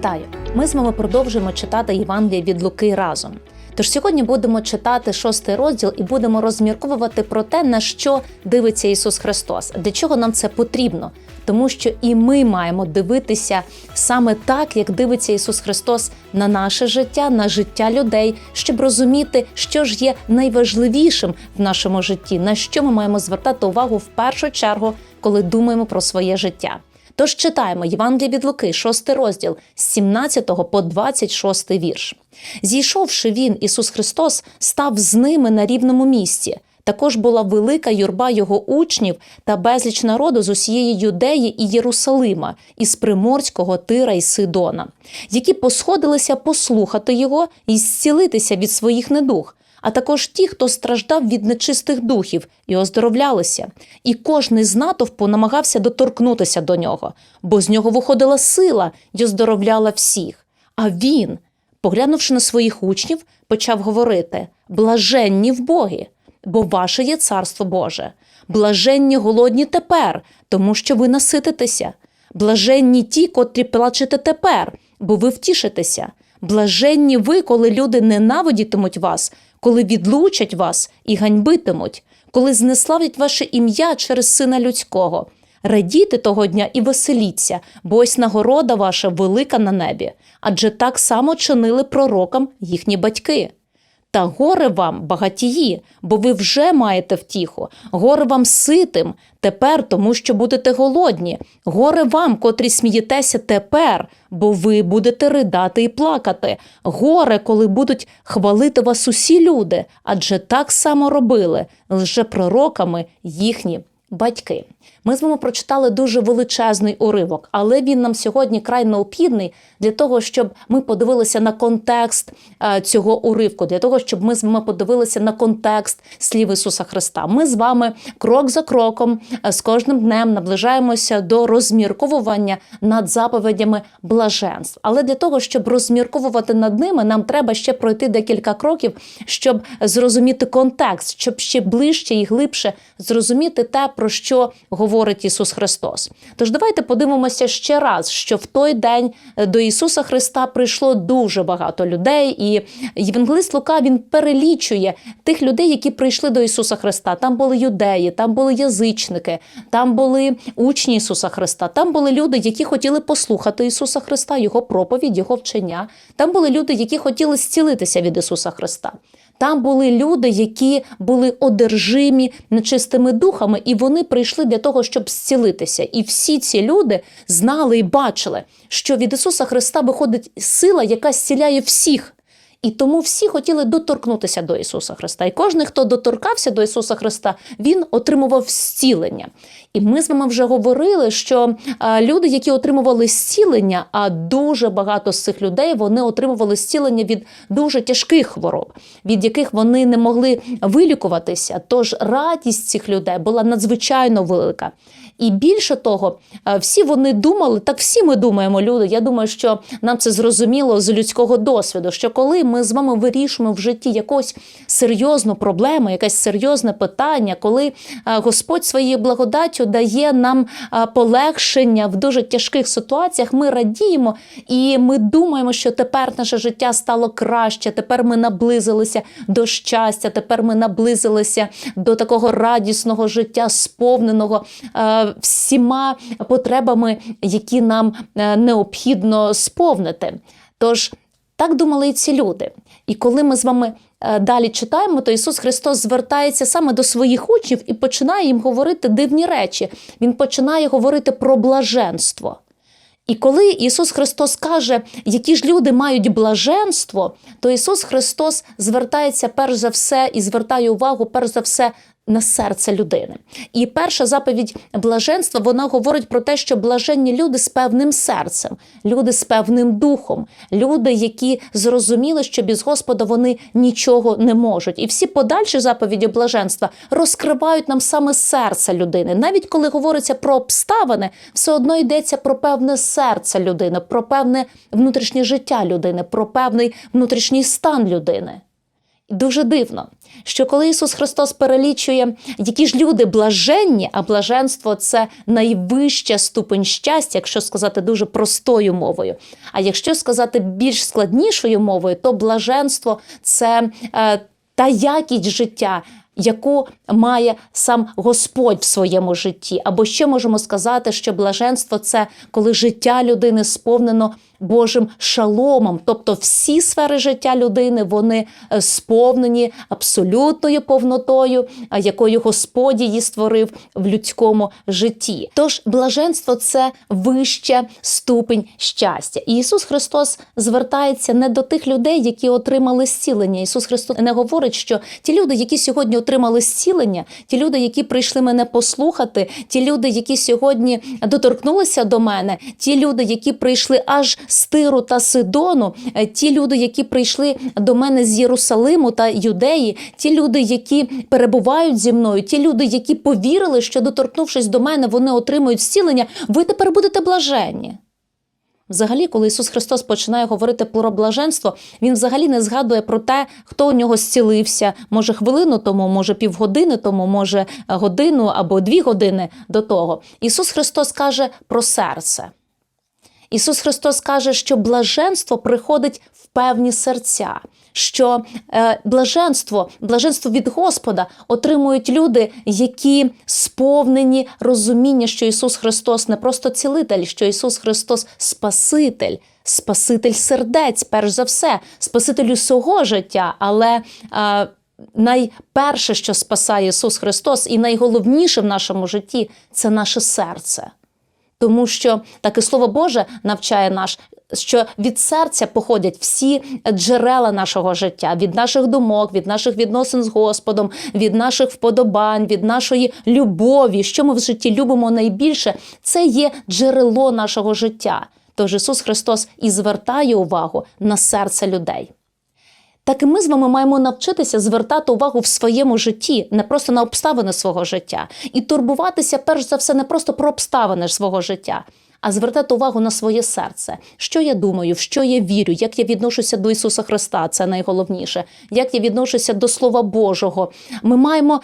Вітаю! Ми з вами продовжуємо читати Євангеліє від Луки разом. Тож сьогодні будемо читати шостий розділ і будемо розмірковувати про те, на що дивиться Ісус Христос, для чого нам це потрібно. Тому що і ми маємо дивитися саме так, як дивиться Ісус Христос на наше життя, на життя людей, щоб розуміти, що ж є найважливішим в нашому житті, на що ми маємо звертати увагу в першу чергу, коли думаємо про своє життя. Тож читаємо Євангеліє від Луки, 6 розділ з 17 по 26 вірш. Зійшовши він, Ісус Христос, став з ними на рівному місці. Також була велика юрба його учнів та безліч народу з усієї Юдеї і Єрусалима, із Приморського Тира і Сидона, які посходилися послухати його і зцілитися від своїх недуг а також ті, хто страждав від нечистих духів і оздоровлялися. І кожний з натовпу намагався доторкнутися до нього, бо з нього виходила сила і оздоровляла всіх. А він, поглянувши на своїх учнів, почав говорити: блаженні в Богі, бо ваше є царство Боже, блаженні голодні тепер, тому що ви насититеся, блаженні ті, котрі плачете тепер, бо ви втішитеся. Блаженні ви, коли люди ненавидітимуть вас, коли відлучать вас і ганьбитимуть, коли знеславлять ваше ім'я через сина людського. Радійте того дня і веселіться, бо ось нагорода ваша велика на небі, адже так само чинили пророкам їхні батьки. Та горе вам, багатії, бо ви вже маєте втіху, горе вам ситим тепер, тому що будете голодні, горе вам, котрі смієтеся тепер, бо ви будете ридати і плакати, горе, коли будуть хвалити вас усі люди, адже так само робили лише пророками їхні батьки. Ми з вами прочитали дуже величезний уривок, але він нам сьогодні край необхідний для того, щоб ми подивилися на контекст е, цього уривку, для того, щоб ми з вами подивилися на контекст слів Ісуса Христа. Ми з вами крок за кроком е, з кожним днем наближаємося до розмірковування над заповідями блаженств. Але для того, щоб розмірковувати над ними, нам треба ще пройти декілька кроків, щоб зрозуміти контекст, щоб ще ближче і глибше зрозуміти те, про що говорить Ісус Христос. Тож давайте подивимося ще раз, що в той день до Ісуса Христа прийшло дуже багато людей, і Євангелист Лука він перелічує тих людей, які прийшли до Ісуса Христа. Там були юдеї, там були язичники, там були учні Ісуса Христа, там були люди, які хотіли послухати Ісуса Христа, Його проповідь, Його вчення. Там були люди, які хотіли зцілитися від Ісуса Христа. Там були люди, які були одержимі нечистими духами, і вони прийшли для того, щоб зцілитися. І всі ці люди знали і бачили, що від Ісуса Христа виходить сила, яка зціляє всіх. І тому всі хотіли доторкнутися до Ісуса Христа. І кожен, хто доторкався до Ісуса Христа, він отримував зцілення. І ми з вами вже говорили, що люди, які отримували зцілення, а дуже багато з цих людей вони отримували зцілення від дуже тяжких хвороб, від яких вони не могли вилікуватися. Тож радість цих людей була надзвичайно велика. І більше того, всі вони думали, так всі ми думаємо, люди. Я думаю, що нам це зрозуміло з людського досвіду. Що коли ми з вами вирішуємо в житті якусь серйозну проблему, якесь серйозне питання, коли Господь своєю благодаттю дає нам полегшення в дуже тяжких ситуаціях, ми радіємо і ми думаємо, що тепер наше життя стало краще. Тепер ми наблизилися до щастя, тепер ми наблизилися до такого радісного життя, сповненого всіма потребами, які нам е, необхідно сповнити. Тож так думали і ці люди. І коли ми з вами далі читаємо, то Ісус Христос звертається саме до своїх учнів і починає їм говорити дивні речі. Він починає говорити про блаженство. І коли Ісус Христос каже, які ж люди мають блаженство, то Ісус Христос звертається перш за все і звертає увагу перш за все на серце людини. І перша заповідь блаженства вона говорить про те, що блаженні люди з певним серцем, люди з певним духом, люди, які зрозуміли, що без Господа вони нічого не можуть. І всі подальші заповіді блаженства розкривають нам саме серце людини. Навіть коли говориться про обставини, все одно йдеться про певне серце людини, про певне внутрішнє життя людини, про певний внутрішній стан людини. Дуже дивно, що коли Ісус Христос перелічує, які ж люди блаженні, а блаженство це найвища ступень щастя, якщо сказати дуже простою мовою. А якщо сказати більш складнішою мовою, то блаженство це е, та якість життя. Яку має сам Господь в своєму житті, або ще можемо сказати, що блаженство це коли життя людини сповнено Божим шаломом, тобто всі сфери життя людини вони е, сповнені абсолютною повнотою, якою Господь її створив в людському житті. Тож блаженство це вища ступень щастя. І Ісус Христос звертається не до тих людей, які отримали зцілення. Ісус Христос не говорить, що ті люди, які сьогодні отримали зцілення, ті люди, які прийшли мене послухати, ті люди, які сьогодні доторкнулися до мене, ті люди, які прийшли аж з Тиру та Сидону, е, ті люди, які прийшли до мене з Єрусалиму та Юдеї, ті люди, які перебувають зі мною, ті люди, які повірили, що доторкнувшись до мене, вони отримують зцілення, ви тепер будете блаженні. Взагалі, коли Ісус Христос починає говорити про блаженство, Він взагалі не згадує про те, хто у нього зцілився, може хвилину тому, може півгодини тому, може годину або дві години до того. Ісус Христос каже про серце. Ісус Христос каже, що блаженство приходить в певні серця, що е, блаженство, блаженство від Господа отримують люди, які сповнені розуміння, що Ісус Христос не просто цілитель, що Ісус Христос Спаситель, Спаситель сердець, перш за все, Спаситель усього життя, але. Е, Найперше, що спасає Ісус Христос, і найголовніше в нашому житті це наше серце. Тому що таке слово Боже навчає нас, що від серця походять всі джерела нашого життя, від наших думок, від наших відносин з Господом, від наших вподобань, від нашої любові, що ми в житті любимо найбільше, це є джерело нашого життя. Тож Ісус Христос і звертає увагу на серце людей. Так і ми з вами маємо навчитися звертати увагу в своєму житті, не просто на обставини свого життя, і турбуватися, перш за все, не просто про обставини свого життя, а звертати увагу на своє серце. Що я думаю, в що я вірю, як я відношуся до Ісуса Христа, це найголовніше, як я відношуся до Слова Божого. Ми маємо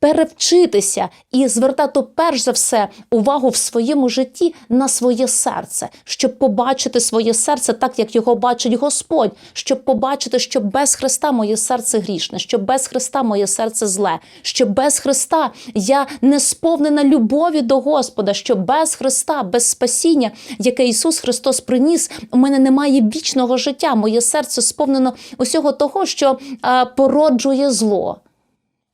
перевчитися і звертати перш за все увагу в своєму житті на своє серце, щоб побачити своє серце так, як його бачить Господь, щоб побачити, що без Христа моє серце грішне, що без Христа моє серце зле, що без Христа я не сповнена любові до Господа, що без Христа, без спасіння, яке Ісус Христос приніс, у мене немає вічного життя. Моє серце сповнено усього того, що породжує зло.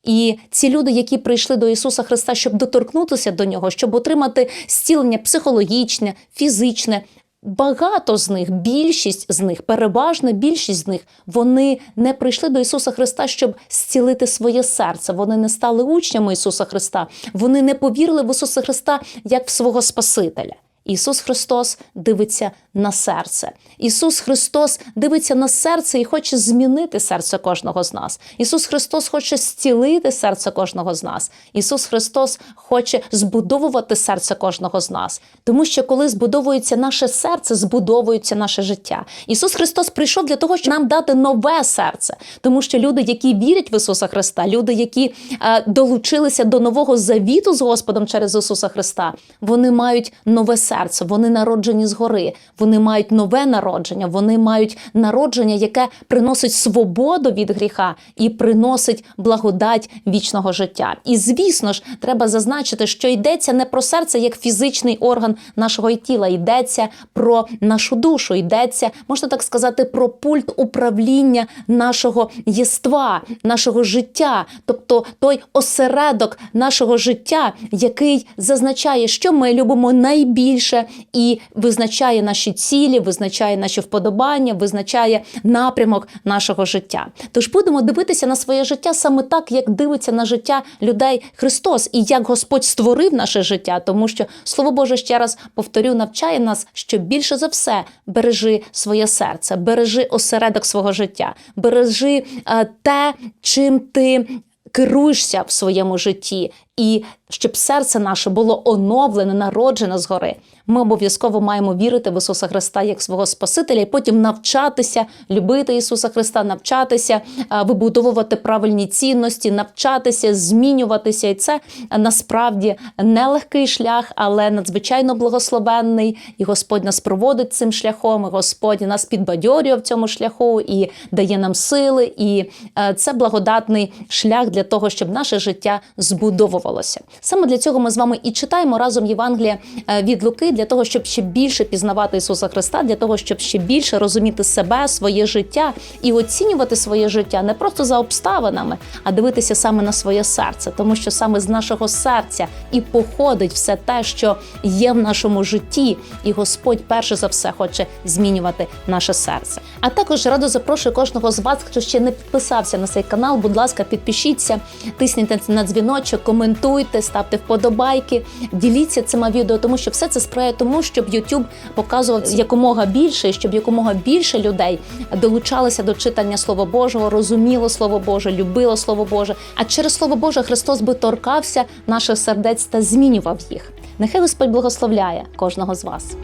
І ці люди, які прийшли до Ісуса Христа, щоб доторкнутися до нього, щоб отримати зцілення психологічне, фізичне. Багато з них, більшість з них, переважна більшість з них, вони не прийшли до Ісуса Христа, щоб зцілити своє серце. Вони не стали учнями Ісуса Христа. Вони не повірили в Ісуса Христа як в свого Спасителя. Ісус Христос дивиться на серце. Ісус Христос дивиться на серце і хоче змінити серце кожного з нас. Ісус Христос хоче зцілити серце кожного з нас. Ісус Христос хоче збудовувати серце кожного з нас. Тому що коли збудовується наше серце, збудовується наше життя. Ісус Христос прийшов для того, щоб нам дати нове серце. Тому що люди, які вірять в Ісуса Христа, люди, які е, долучилися до нового завіту з Господом через Ісуса Христа, вони мають нове серце, вони народжені згори. Вони мають нове народження, вони мають народження, яке приносить свободу від гріха і приносить благодать вічного життя. І звісно ж, треба зазначити, що йдеться не про серце як фізичний орган нашого тіла, йдеться про нашу душу, йдеться, можна так сказати, про пульт управління нашого єства, нашого життя, тобто той осередок нашого життя, який зазначає, що ми любимо найбільше і визначає наші цілі, визначає наші вподобання, визначає напрямок нашого життя. Тож будемо дивитися на своє життя саме так, як дивиться на життя людей Христос і як Господь створив наше життя, тому що Слово Боже ще раз повторю, навчає нас, що більше за все бережи своє серце, бережи осередок свого життя, бережи е, те, чим ти керуєшся в своєму житті. І щоб серце наше було оновлене, народжене згори. Ми обов'язково маємо вірити в Ісуса Христа як свого Спасителя, і потім навчатися любити Ісуса Христа, навчатися е, вибудовувати правильні цінності, навчатися змінюватися. І це насправді нелегкий шлях, але надзвичайно благословенний. І Господь нас проводить цим шляхом. і Господь нас підбадьорює в цьому шляху і дає нам сили. І е, це благодатний шлях для того, щоб наше життя збудовувалося. Саме для цього ми з вами і читаємо разом Євангелія е, від Луки, для того, щоб ще більше пізнавати Ісуса Христа, для того, щоб ще більше розуміти себе, своє життя і оцінювати своє життя не просто за обставинами, а дивитися саме на своє серце, тому що саме з нашого серця і походить все те, що є в нашому житті, і Господь перше за все хоче змінювати наше серце. А також радо запрошую кожного з вас, хто ще не підписався на цей канал. Будь ласка, підпишіться, тисніть на дзвіночок, коментуйте, ставте вподобайки, діліться цими відео, тому що все це сприяє тому, щоб YouTube показував якомога більше, щоб якомога більше людей долучалися до читання Слова Божого, розуміло Слово Боже, любило Слово Боже. А через Слово Боже Христос би торкався наших сердець та змінював їх. Нехай Господь благословляє кожного з вас.